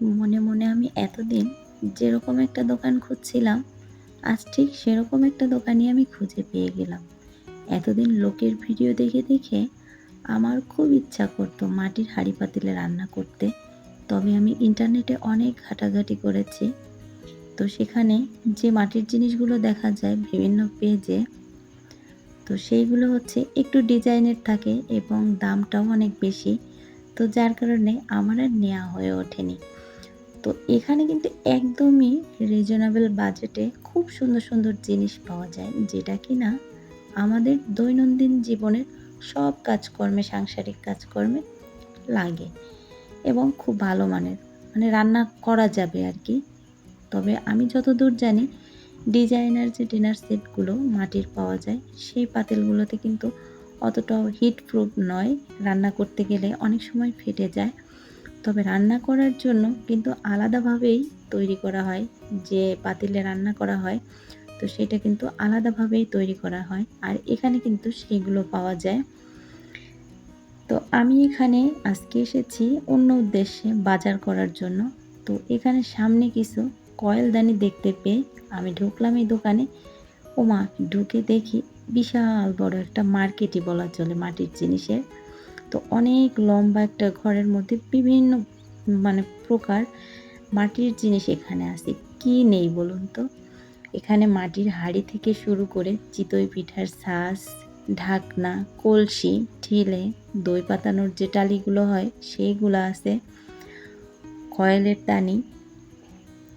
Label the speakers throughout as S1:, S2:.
S1: মনে মনে আমি এতদিন যেরকম একটা দোকান খুঁজছিলাম, আজ ঠিক সেরকম একটা দোকানই আমি খুঁজে পেয়ে গেলাম। এতদিন লোকের ভিডিও দেখে দেখে আমার খুব ইচ্ছা করতো মাটির হাঁড়ি পাতিলে রান্না করতে। তবে আমি ইন্টারনেটে অনেক ঘাটাঘাটি করেছি। তো সেখানে যে মাটির জিনিসগুলো দেখা যায় বিভিন্ন পেজে, তো সেইগুলো হচ্ছে একটু ডিজাইনের থাকে এবং দামটাও অনেক বেশি। তো যার কারণে আমার আর নেওয়া হয়ে ওঠেনি। তো এখানে কিন্তু একদমই রিজনেবল বাজেটে খুব সুন্দর সুন্দর জিনিস পাওয়া যায়, যেটা কি না আমাদের দৈনন্দিন জীবনের সব কাজকর্মে, সাংসারিক কাজকর্মে লাগে এবং খুব ভালো মানের। মানে রান্না করা যাবে আর কি। তবে আমি যতদূর জানি ডিজাইনার যে ডিনার সেটগুলো মাটির পাওয়া যায়, সেই পাতিলগুলোতে কিন্তু অতটাও হিট প্রুফ নয়। রান্না করতে গেলে অনেক সময় ফেটে যায়। তবে রান্না করার জন্য কিন্তু আলাদাভাবেই তৈরি করা হয়, যে পাতিলে রান্না করা হয়, তো সেটা কিন্তু আলাদাভাবেই তৈরি করা হয়। আর এখানে কিন্তু সেগুলো পাওয়া যায়। তো আমি এখানে আজকে এসেছি অন্য উদ্দেশ্যে বাজার করার জন্য। তো এখানে সামনে কিছু কয়েলদানি দেখতে পেয়ে আমি ঢুকলাম এই দোকানে। ওমা, ঢুকে দেখি বিশাল বড় একটা মার্কেটই বলা চলে মাটির জিনিসের। তো অনেক লম্বা একটা ঘরের মধ্যে বিভিন্ন মানে প্রকার মাটির জিনিস এখানে আছে। কি নেই বলুন তো? এখানে মাটির হাড়ি থেকে শুরু করে চিতই পিঠার শ্বাস ঢাকনা, কলসি ঠিলে দই পাতানোর যে টালিগুলো হয় সেইগুলো আছে। কয়েলের টানি,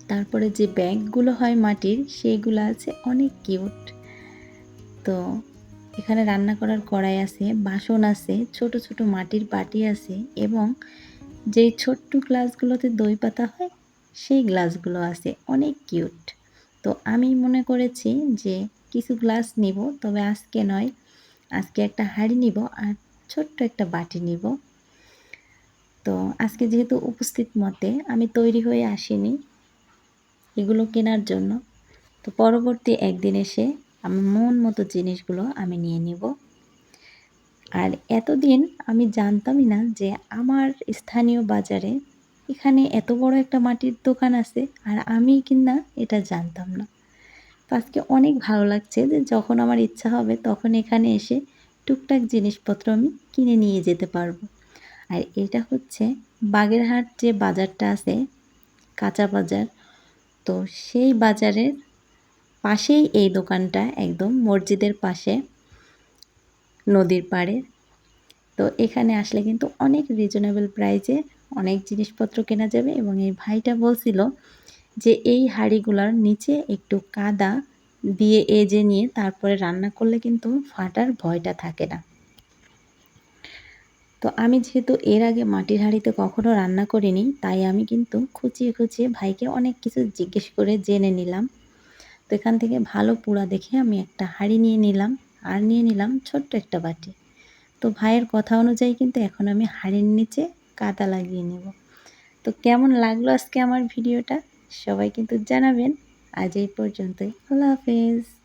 S1: তারপরে যে ব্যাগগুলো হয় মাটির সেইগুলো আছে, অনেক কিউট। তো এখানে রান্না করার কড়াই আছে, বাসন আছে, ছোট ছোট মাটির বাটি আছে এবং যেই ছোট্ট গ্লাসগুলোতে দই পাতা হয়, সেই গ্লাসগুলো আছে। অনেক কিউট। তো আমি মনে করেছি যে কিছু গ্লাস নিব, তবে আজকে নয়। আজকে একটা হাঁড়ি নিব আর ছোট্ট একটা বাটি নিব। তো আজকে যেহেতু উপস্থিত মতে আমি তৈরি হয়ে আসিনি এগুলো কেনার জন্য, তো পরবর্তী একদিন এসে আমার মন মতো জিনিসগুলো আমি নিয়ে নিব। আর এতদিন আমি জানতামই না যে আমার স্থানীয় বাজারে এখানে এত বড় একটা মাটির দোকান আছে আর আমি কিনা এটা জানতাম না। তো আজকে অনেক ভালো লাগছে যে যখন আমার ইচ্ছা হবে তখন এখানে এসে টুকটাক জিনিসপত্র আমি কিনে নিয়ে যেতে পারব। আর এটা হচ্ছে বাগেরহাট যে বাজারটা আছে, কাঁচা বাজার, তো সেই বাজারের পাশেই এই দোকানটা একদম মসজিদের পাশে, নদীর পাড়ে। তো এখানে আসলে কিন্তু অনেক রিজনেবল প্রাইজে অনেক জিনিসপত্র কেনা যাবে এবং এই ভাইটা বলছিল যে এই হাঁড়িগুলোর নিচে একটু কাদা দিয়ে এজে নিয়ে তারপরে রান্না করলে কিন্তু ফাটার ভয়টা থাকে না। তো আমি যেহেতু এর আগে মাটির হাঁড়িতে কখনো রান্না করিনি, তাই আমি কিন্তু খুঁচিয়ে খুঁচিয়ে ভাইকে অনেক কিছু জিজ্ঞেস করে জেনে নিলাম। তো এখান থেকে ভালো পোড়া দেখে আমি একটা হাঁড়ি নিয়ে নিলাম, আর নিয়ে নিলাম ছোট্ট একটা বাটি। তো ভাইয়ের কথা অনুযায়ী কিন্তু এখন আমি হাড়ির নিচে কাদা লাগিয়ে নেব। তো কেমন লাগল আজকে আমার ভিডিওটা? সবাই কিন্তু জানাবেন। আজ এই পর্যন্তই। আল্লাহ হাফেজ।